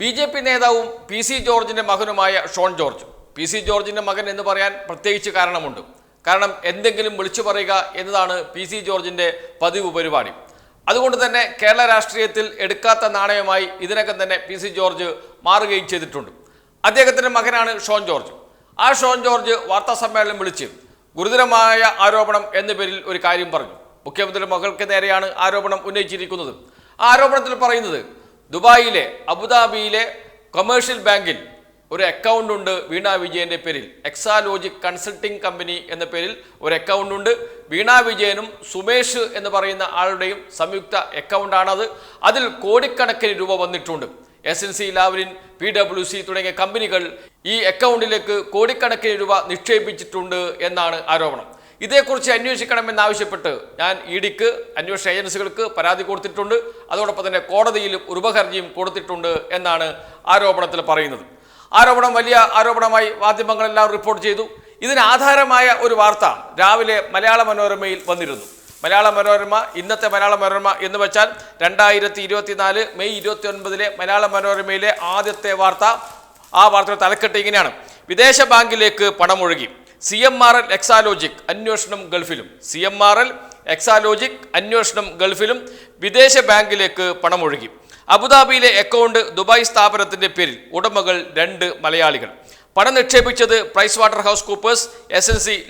B J P നേതാവും P C ജോർജിന്റെ മകനുമായ ഷോൺ ജോർജ്. പി സി ജോർജിന്റെ മകൻ എന്ന് പറയാൻ പ്രത്യേകിച്ച് കാരണമുണ്ട്. കാരണം എന്തെങ്കിലും വിളിച്ചു പറയുക എന്നതാണ് പി സി ജോർജിന്റെ പതിവ് പരിപാടി. അതുകൊണ്ട് തന്നെ കേരള രാഷ്ട്രീയത്തിൽ എടുക്കാത്ത നാണയമായി ഇതിനകം തന്നെ പി സി ജോർജ് മാറുകയും ചെയ്തിട്ടുണ്ട്. അദ്ദേഹത്തിന്റെ മകനാണ് ഷോൺ ജോർജ്. ആ ഷോൺ ജോർജ് വാർത്താ സമ്മേളനം വിളിച്ച് ഗുരുതരമായ ആരോപണം എന്ന പേരിൽ ഒരു കാര്യം പറഞ്ഞു. മുഖ്യമന്ത്രി മകൾക്ക് നേരെയാണ് ആരോപണം ഉന്നയിച്ചിരിക്കുന്നത്. ആ ആരോപണത്തിൽ പറയുന്നത് ദുബായിലെ അബുദാബിയിലെ കൊമേഴ്ഷ്യൽ ബാങ്കിൽ ഒരു അക്കൗണ്ട് ഉണ്ട് വീണ വിജയന്റെ പേരിൽ. എക്സാലോജിക് കൺസൾട്ടിംഗ് കമ്പനി എന്ന പേരിൽ ഒരു അക്കൗണ്ട് ഉണ്ട്. വീണ വിജയനും സുമേഷ് എന്ന് പറയുന്ന ആളുടെയും സംയുക്ത അക്കൗണ്ടാണത് അതിൽ കോടിക്കണക്കിന് രൂപ വന്നിട്ടുണ്ട്. S N C Lavalin P W C തുടങ്ങിയ കമ്പനികൾ ഈ അക്കൗണ്ടിലേക്ക് കോടിക്കണക്കിന് രൂപ നിക്ഷേപിച്ചിട്ടുണ്ട് എന്നാണ് ആരോപണം. ഇതേക്കുറിച്ച് അന്വേഷിക്കണമെന്നാവശ്യപ്പെട്ട് ഞാൻ ഇ ഡിക്ക് അന്വേഷണ ഏജൻസികൾക്ക് പരാതി കൊടുത്തിട്ടുണ്ട്. അതോടൊപ്പം തന്നെ കോടതിയിലും ഒരു ഉപഹർജിയും കൊടുത്തിട്ടുണ്ട് എന്നാണ് ആരോപണത്തിൽ പറയുന്നത്. ആരോപണം വലിയ ആരോപണമായി മാധ്യമങ്ങളെല്ലാം റിപ്പോർട്ട് ചെയ്തു. ഇതിന് ആധാരമായ ഒരു വാർത്ത രാവിലെ മലയാള മനോരമയിൽ വന്നിരുന്നു. മലയാള മനോരമ ഇന്നത്തെ മലയാള മനോരമ എന്ന് വെച്ചാൽ രണ്ടായിരത്തി ഇരുപത്തിനാല് മെയ് ഇരുപത്തി ഒൻപതിലെ മലയാള മനോരമയിലെ ആദ്യത്തെ വാർത്ത. ആ വാർത്തയുടെ തലക്കെട്ട് ഇങ്ങനെയാണ്. വിദേശ ബാങ്കിലേക്ക് പണമൊഴുകി. C M R L Exalogic അന്വേഷണം ഗൾഫിലും. C M R L Exalogic അന്വേഷണം ഗൾഫിലും വിദേശ ബാങ്കിലേക്ക് പണമൊഴുകി. അബുദാബിയിലെ അക്കൗണ്ട് ദുബായ് സ്ഥാപനത്തിന്റെ പേരിൽ ഉടമകൾ രണ്ട് മലയാളികൾ. പണം നിക്ഷേപിച്ചത് Price Waterhouse Coopers S N C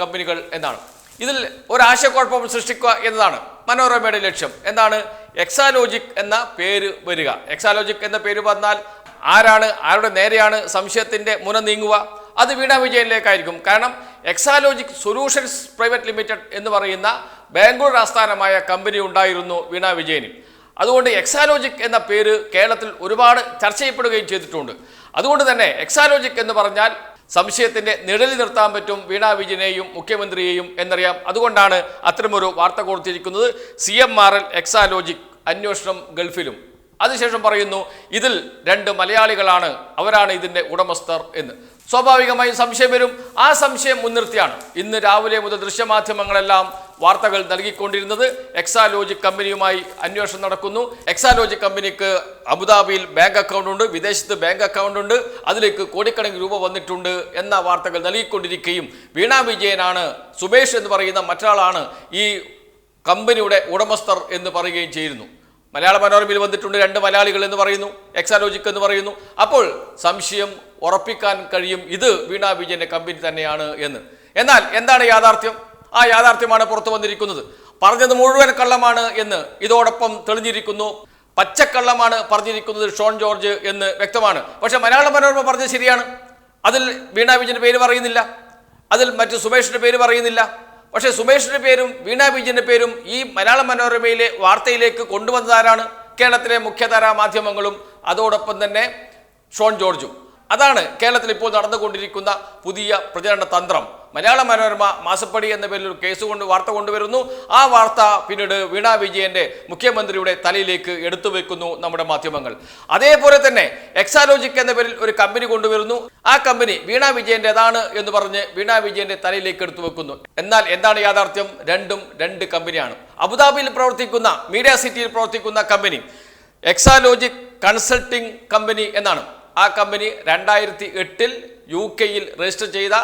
കമ്പനികൾ എന്നാണ്. ഇതിൽ ഒരു ആശയക്കുഴപ്പം സൃഷ്ടിക്കുക എന്നതാണ് മനോരമയുടെ ലക്ഷ്യം. എന്താണ്? എക്സാലോജിക് എന്ന പേര് വരിക. എക്സാലോജിക് എന്ന പേര് വന്നാൽ ആരാണ്? ആരുടെ നേരെയാണ് സംശയത്തിന്റെ മുന നീങ്ങുക? അത് വീണ വിജയനിലേക്കായിരിക്കും. കാരണം എക്സാലോജിക് സൊല്യൂഷൻസ് പ്രൈവറ്റ് ലിമിറ്റഡ് എന്ന് പറയുന്ന ബാംഗ്ലൂർ ആസ്ഥാനമായ കമ്പനി ഉണ്ടായിരുന്നു വീണ വിജയന്. അതുകൊണ്ട് എക്സാലോജിക് എന്ന പേര് കേരളത്തിൽ ഒരുപാട് ചർച്ച ചെയ്യപ്പെടുകയും ചെയ്തിട്ടുണ്ട്. അതുകൊണ്ട് തന്നെ എക്സാലോജിക് എന്ന് പറഞ്ഞാൽ സംശയത്തിന്റെ നിഴലി നിർത്താൻ പറ്റും വീണ വിജയനെയും മുഖ്യമന്ത്രിയെയും എന്നറിയാം. അതുകൊണ്ടാണ് അത്തരമൊരു വാർത്ത കൊടുത്തിരിക്കുന്നത്. C M R L Exalogic അന്വേഷണം ഗൾഫിലും. അതിനുശേഷം പറയുന്നു ഇതിൽ രണ്ട് മലയാളികളാണ് അവരാണ് ഇതിന്റെ ഉടമസ്ഥർ എന്ന്. സ്വാഭാവികമായും സംശയം വരും. ആ സംശയം മുൻനിർത്തിയാണ് ഇന്ന് രാവിലെ മുതൽ ദൃശ്യമാധ്യമങ്ങളെല്ലാം വാർത്തകൾ നൽകിക്കൊണ്ടിരുന്നത്. എക്സാലോജിക് കമ്പനിയുമായി അന്വേഷണം നടക്കുന്നു. എക്സാലോജിക് കമ്പനിക്ക് അബുദാബിയിൽ ബാങ്ക് അക്കൗണ്ട് ഉണ്ട് വിദേശത്ത് ബാങ്ക് അക്കൗണ്ട് ഉണ്ട് അതിലേക്ക് കോടിക്കണക്കിന് രൂപ വന്നിട്ടുണ്ട് എന്ന വാർത്തകൾ നൽകിക്കൊണ്ടിരിക്കുകയും വീണ വിജയനാണ് സുബേഷ് എന്ന് പറയുന്ന മറ്റൊരാളാണ് ഈ കമ്പനിയുടെ ഉടമസ്ഥർ എന്ന് പറയുകയും ചെയ്യുന്നു. മലയാള മനോരമയിൽ വന്നിട്ടുണ്ട് രണ്ട് മലയാളികൾ എന്ന് പറയുന്നു എക്സാലോജിക് എന്ന് പറയുന്നു. അപ്പോൾ സംശയം ഉറപ്പിക്കാൻ കഴിയും ഇത് വീണ വിജയന്റെ കമ്പനി തന്നെയാണ് എന്ന്. എന്നാൽ എന്താണ് യാഥാർത്ഥ്യം? ആ യാഥാർത്ഥ്യമാണ് പുറത്തു വന്നിരിക്കുന്നത്. പറഞ്ഞത് മുഴുവൻ കള്ളമാണ് എന്ന് ഇതോടൊപ്പം തെളിഞ്ഞിരിക്കുന്നു. പച്ചക്കള്ളമാണ് പറഞ്ഞിരിക്കുന്നത് ഷോൺ ജോർജ് എന്ന് വ്യക്തമാണ്. പക്ഷേ മലയാള മനോരമ പറഞ്ഞത് ശരിയാണ്. അതിൽ വീണ വിജയന്റെ പേര് പറയുന്നില്ല. അതിൽ മറ്റു സുമേഷിന്റെ പേര് പറയുന്നില്ല. പക്ഷേ സുമേഷിന്റെ പേരും വീണ ബീജിന്റെ പേരും ഈ മലയാള മനോരമയിലെ വാർത്തയിലേക്ക് കൊണ്ടുവന്നതാരാണ്? കേരളത്തിലെ മുഖ്യധാരാ മാധ്യമങ്ങളും അതോടൊപ്പം തന്നെ ഷോൺ ജോർജും. അതാണ് കേരളത്തിൽ ഇപ്പോൾ നടന്നുകൊണ്ടിരിക്കുന്ന പുതിയ പ്രചരണ തന്ത്രം. മലയാള മനോരമ മാസപ്പടി എന്ന പേരിൽ ഒരു കേസ് കൊണ്ട് വാർത്ത കൊണ്ടുവരുന്നു. ആ വാർത്ത പിന്നീട് വീണാ വിജയന്റെ മുഖ്യമന്ത്രിയുടെ തലയിലേക്ക് എടുത്തു വെക്കുന്നു നമ്മുടെ മാധ്യമങ്ങൾ. അതേപോലെ തന്നെ എക്സാലോജിക് എന്ന പേരിൽ ഒരു കമ്പനി കൊണ്ടുവരുന്നു. ആ കമ്പനി വീണ വിജയന്റേതാണ് എന്ന് പറഞ്ഞ് വീണാ വിജയന്റെ തലയിലേക്ക് എടുത്തു വെക്കുന്നു. എന്നാൽ എന്താണ് യാഥാർത്ഥ്യം? രണ്ടും രണ്ട് കമ്പനിയാണ്. അബുദാബിയിൽ പ്രവർത്തിക്കുന്ന മീഡിയ സിറ്റിയിൽ പ്രവർത്തിക്കുന്ന കമ്പനി എക്സാലോജിക് കൺസൾട്ടിംഗ് കമ്പനി എന്നാണ്. ആ കമ്പനി രണ്ടായിരത്തി എട്ടിൽ യു കെയിൽ രജിസ്റ്റർ ചെയ്ത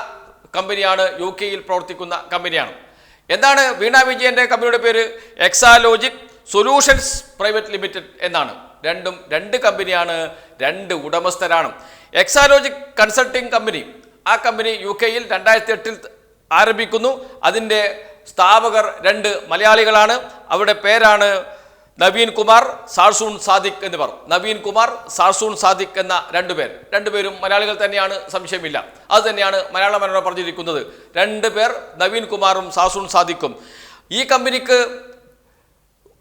കമ്പനിയാണ് യു കെയിൽ പ്രവർത്തിക്കുന്ന കമ്പനിയാണ്. എന്താണ് വീണ വിജയന്റെ കമ്പനിയുടെ പേര്? എക്സാലോജിക് സൊല്യൂഷൻസ് പ്രൈവറ്റ് ലിമിറ്റഡ് എന്നാണ്. രണ്ടും രണ്ട് കമ്പനിയാണ് രണ്ട് ഉടമസ്ഥരാണ്. എക്സാലോജിക് കൺസൾട്ടിംഗ് കമ്പനി ആ കമ്പനി യു കെയിൽ രണ്ടായിരത്തി എട്ടിൽ ആരംഭിക്കുന്നു. അതിന്റെ സ്ഥാപകർ രണ്ട് മലയാളികളാണ്. അവരുടെ പേരാണ് നവീൻ കുമാർ സാർസൂൺ സാദിഖ് എന്നിവർ. നവീൻ കുമാർ സാർസൂൺ സാദിഖ് എന്ന രണ്ടുപേർ രണ്ടുപേരും മലയാളികൾ തന്നെയാണ് സംശയമില്ല. അത് തന്നെയാണ് മലയാള മനോരമ പറഞ്ഞിരിക്കുന്നത്. രണ്ട് പേർ നവീൻ കുമാറും സാർസൂൺ സാദിഖും. ഈ കമ്പനിക്ക്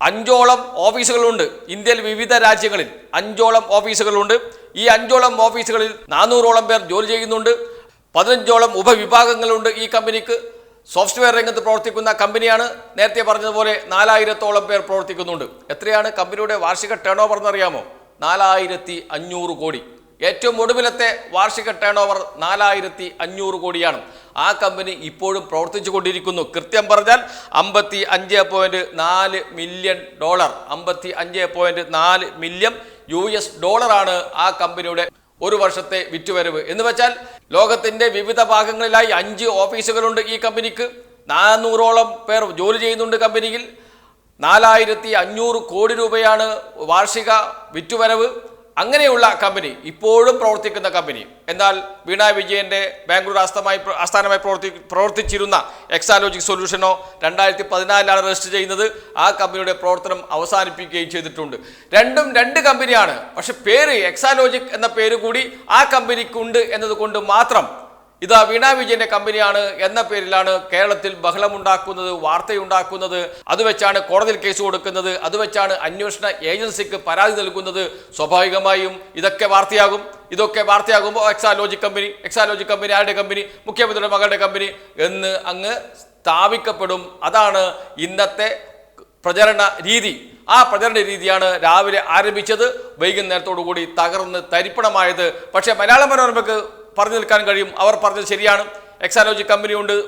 അഞ്ചോളം ഓഫീസുകളുണ്ട്. ഇന്ത്യയിൽ വിവിധ രാജ്യങ്ങളിൽ അഞ്ചോളം ഓഫീസുകളുണ്ട്. ഈ അഞ്ചോളം ഓഫീസുകളിൽ നാനൂറോളം പേർ ജോലി ചെയ്യുന്നുണ്ട്. പതിനഞ്ചോളം ഉപവിഭാഗങ്ങളുണ്ട് ഈ കമ്പനിക്ക്. സോഫ്റ്റ്വെയർ രംഗത്ത് പ്രവർത്തിക്കുന്ന കമ്പനിയാണ് നേരത്തെ പറഞ്ഞതുപോലെ നാലായിരത്തോളം പേർ പ്രവർത്തിക്കുന്നുണ്ട്. എത്രയാണ് കമ്പനിയുടെ വാർഷിക ടേൺ ഓവർ എന്നറിയാമോ നാലായിരത്തി അഞ്ഞൂറ് കോടി. ഏറ്റവും ഒടുവിലത്തെ വാർഷിക ടേൺ ഓവർ നാലായിരത്തി അഞ്ഞൂറ് കോടിയാണ്. ആ കമ്പനി ഇപ്പോഴും പ്രവർത്തിച്ചു കൊണ്ടിരിക്കുന്നു. കൃത്യം പറഞ്ഞാൽ അമ്പത്തി അഞ്ച് പോയിന്റ് നാല് മില്യൺ ഡോളർ. അമ്പത്തി അഞ്ച് പോയിന്റ് നാല് മില്യൺ യു എസ് ഡോളറാണ് ആ കമ്പനിയുടെ ഒരു വർഷത്തെ വിറ്റുവരവ്. എന്ന് വെച്ചാൽ ലോകത്തിന്റെ വിവിധ ഭാഗങ്ങളിലായി അഞ്ച് ഓഫീസുകളുണ്ട് ഈ കമ്പനിക്ക്. നാനൂറോളം പേർ ജോലി ചെയ്യുന്നുണ്ട് കമ്പനിയിൽ. നാലായിരത്തി അഞ്ഞൂറ് കോടി രൂപയാണ് വാർഷിക വിറ്റുവരവ്. അങ്ങനെയുള്ള കമ്പനി ഇപ്പോഴും പ്രവർത്തിക്കുന്ന കമ്പനി എന്നാൽ വീണ വിജയന്റെ ബാംഗ്ലൂർ ആസ്ഥാനമായി ആസ്ഥാനമായി പ്രവർത്തി പ്രവർത്തിച്ചിരുന്ന എക്സാലോജിക് സൊല്യൂഷനോ രണ്ടായിരത്തി പതിനാലിലാണ് രജിസ്റ്റർ ചെയ്യുന്നത്. ആ കമ്പനിയുടെ പ്രവർത്തനം അവസാനിപ്പിക്കുകയും ചെയ്തിട്ടുണ്ട്. രണ്ടും രണ്ട് കമ്പനിയാണ് പക്ഷെ പേര് എക്സാലോജിക് എന്ന പേര് കൂടി ആ കമ്പനിക്കുണ്ട് എന്നതുകൊണ്ട് മാത്രം ഇതാ വീണ വിജയന്റെ കമ്പനിയാണ് എന്ന പേരിലാണ് കേരളത്തിൽ ബഹളമുണ്ടാക്കുന്നത് വാർത്തയുണ്ടാക്കുന്നത്. അത് വെച്ചാണ് കോടതിയിൽ കേസ് കൊടുക്കുന്നത്. അത് വെച്ചാണ് അന്വേഷണ ഏജൻസിക്ക് പരാതി നൽകുന്നത്. സ്വാഭാവികമായും ഇതൊക്കെ വാർത്തയാകും. ഇതൊക്കെ വാർത്തയാകുമ്പോൾ എക്സാലോജിക് കമ്പനി എക്സാലോജിക് കമ്പനി ആരുടെ കമ്പനി മുഖ്യമന്ത്രിയുടെ മകളുടെ കമ്പനി എന്ന് അങ്ങ് സ്ഥാപിക്കപ്പെടും. അതാണ് ഇന്നത്തെ പ്രചരണ രീതി. ആ പ്രചരണ രീതിയാണ് രാവിലെ ആരംഭിച്ചത്. വൈകുന്നേരത്തോടു കൂടി തകർന്ന് തരിപ്പണമായത്. പക്ഷേ മലയാള മനോരമയ്ക്ക് പറഞ്ഞു നിൽക്കാൻ കഴിയും. അവർ പറഞ്ഞത് ശരിയാണ്. എക്സാലോജി കമ്പനി ഉണ്ട്.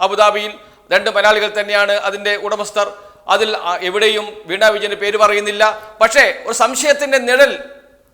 അബുദാബിയിൽ രണ്ട് മലയാളികൾ തന്നെയാണ് അതിന്റെ ഉടമസ്ഥർ. അതിൽ എവിടെയും വീണ വിജയന്റെ പേര് പറയുന്നില്ല. പക്ഷേ ഒരു സംശയത്തിന്റെ നിഴൽ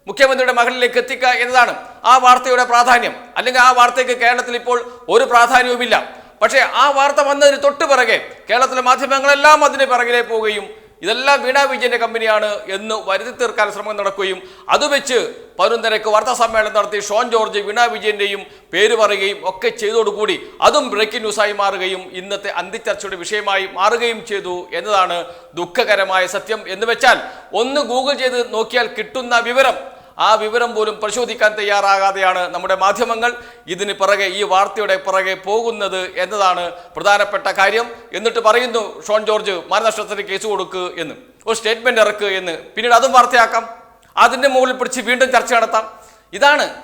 മുഖ്യമന്ത്രിയുടെ മകളിലേക്ക് എത്തിക്കുക എന്നതാണ് ആ വാർത്തയുടെ പ്രാധാന്യം. അല്ലെങ്കിൽ ആ വാർത്തയ്ക്ക് കേരളത്തിൽ ഇപ്പോൾ ഒരു പ്രാധാന്യവുമില്ല. പക്ഷേ ആ വാർത്ത വന്നതിന് തൊട്ട് പിറകെ കേരളത്തിലെ മാധ്യമങ്ങളെല്ലാം അതിന് പിറകിലെ പോവുകയും ഇതെല്ലാം വീണ വിജയന്റെ കമ്പനിയാണ് എന്ന് വരുത്തി തീർക്കാൻ ശ്രമം നടക്കുകയും അത് വെച്ച് പതിനൊന്നരക്ക് വാർത്താ സമ്മേളനം നടത്തി ഷോൺ ജോർജ് വീണ വിജയന്റെയും പേര് പറയുകയും ഒക്കെ ചെയ്തോടുകൂടി അതും ബ്രേക്കിംഗ് ന്യൂസായി മാറുകയും ഇന്നത്തെ അന്തിച്ചർച്ചയുടെ വിഷയമായി മാറുകയും ചെയ്തു എന്നതാണ് ദുഃഖകരമായ സത്യം എന്ന് വെച്ചാൽ ഒന്ന് ഗൂഗിൾ ചെയ്ത് നോക്കിയാൽ കിട്ടുന്ന വിവരം ആ വിവരം പോലും പരിശോധിക്കാൻ തയ്യാറാകാതെയാണ് നമ്മുടെ മാധ്യമങ്ങൾ ഇതിന് പിറകെ ഈ വാർത്തയുടെ പിറകെ പോകുന്നത് എന്നതാണ് പ്രധാനപ്പെട്ട കാര്യം. എന്നിട്ട് പറയുന്നു ഷോൺ ജോർജ് മരണനഷ്ടത്തിന് കേസ് കൊടുക്കുക എന്ന്. ഒരു സ്റ്റേറ്റ്മെന്റ് ഇറക്കുക എന്ന്. പിന്നീട് അതും വാർത്തയാക്കാം. അതിന്റെ മുകളിൽ പിടിച്ച് വീണ്ടും ചർച്ച നടത്താം. ഇതാണ്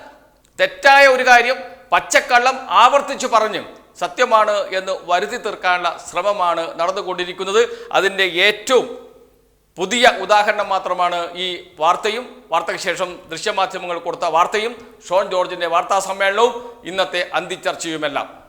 തെറ്റായ ഒരു കാര്യം. പച്ചക്കള്ളം ആവർത്തിച്ചു പറഞ്ഞു സത്യമാണ് എന്ന് വരുത്തി തീർക്കാനുള്ള ശ്രമമാണ് നടന്നുകൊണ്ടിരിക്കുന്നത്. അതിന്റെ ഏറ്റവും പുതിയ ഉദാഹരണം മാത്രമാണ് ഈ വാർത്തയും. വാർത്തയ്ക്ക് ശേഷം ദൃശ്യമാധ്യമങ്ങൾ കൊടുത്ത വാർത്തയും. ഷോൺ ജോർജിന്റെ വാർത്താ സമ്മേളനവും ഇന്നത്തെ അന്തിച്ചർച്ചയുമെല്ലാം